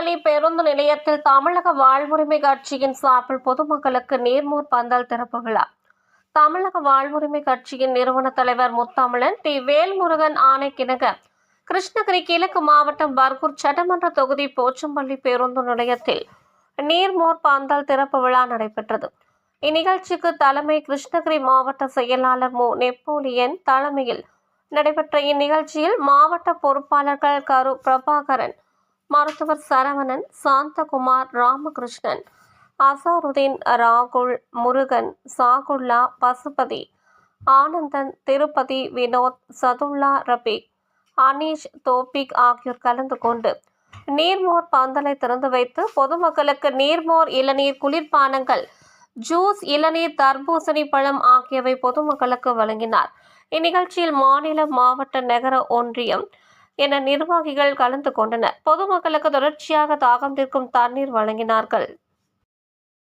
போச்சம்பள்ளி பேருந்து நிலையத்தில் தமிழக வாழ்வுரிமை கட்சியின் சார்பில் பொதுமக்களுக்கு நீர்மோர் பந்தல் திறப்பு விழா தமிழக வாழ்வுரிமை கட்சியின் நிறுவன தலைவர் முத்தமிழன் டி. வேல்முருகன் ஆணைக்கிணங்க. கிருஷ்ணகிரி கிழக்கு மாவட்டம் பர்கூர் சட்டமன்ற தொகுதி போச்சம்பள்ளி பேருந்து நிலையத்தில் நீர்மோர் பந்தல் திறப்பு விழா நடைபெற்றது. இந்நிகழ்ச்சிக்கு தலைமை கிருஷ்ணகிரி மாவட்ட செயலாளர் மு. நெப்போலியன் தலைமையில் நடைபெற்ற இந்நிகழ்ச்சியில் மாவட்ட பொறுப்பாளர்கள் கரு. பிரபாகரன் மருத்துவர் சரவணன் சாந்தகுமார் ராமகிருஷ்ணன் அசாருதீன் ராகுல் முருகன் சாகுல்லா பசுபதி ஆனந்தன் திருப்பதி வினோத் சதுல்லா ரபீக் அனீஷ் தோபிக் ஆகியோர் கலந்து கொண்டு நீர்மோர் பந்தலை திறந்து வைத்து பொதுமக்களுக்கு நீர்மோர் இளநீர் குளிர்பானங்கள் ஜூஸ் இளநீர் தர்பூசணி பழம் ஆகியவை பொதுமக்களுக்கு வழங்கினார். இந்நிகழ்ச்சியில் மாநில மாவட்ட நகர ஒன்றியம் என நிர்வாகிகள் கலந்து கொண்டனர். பொதுமக்களுக்கு தொடர்ச்சியாக தாகம் தீர்க்கும் தண்ணீர் வழங்கினார்கள்.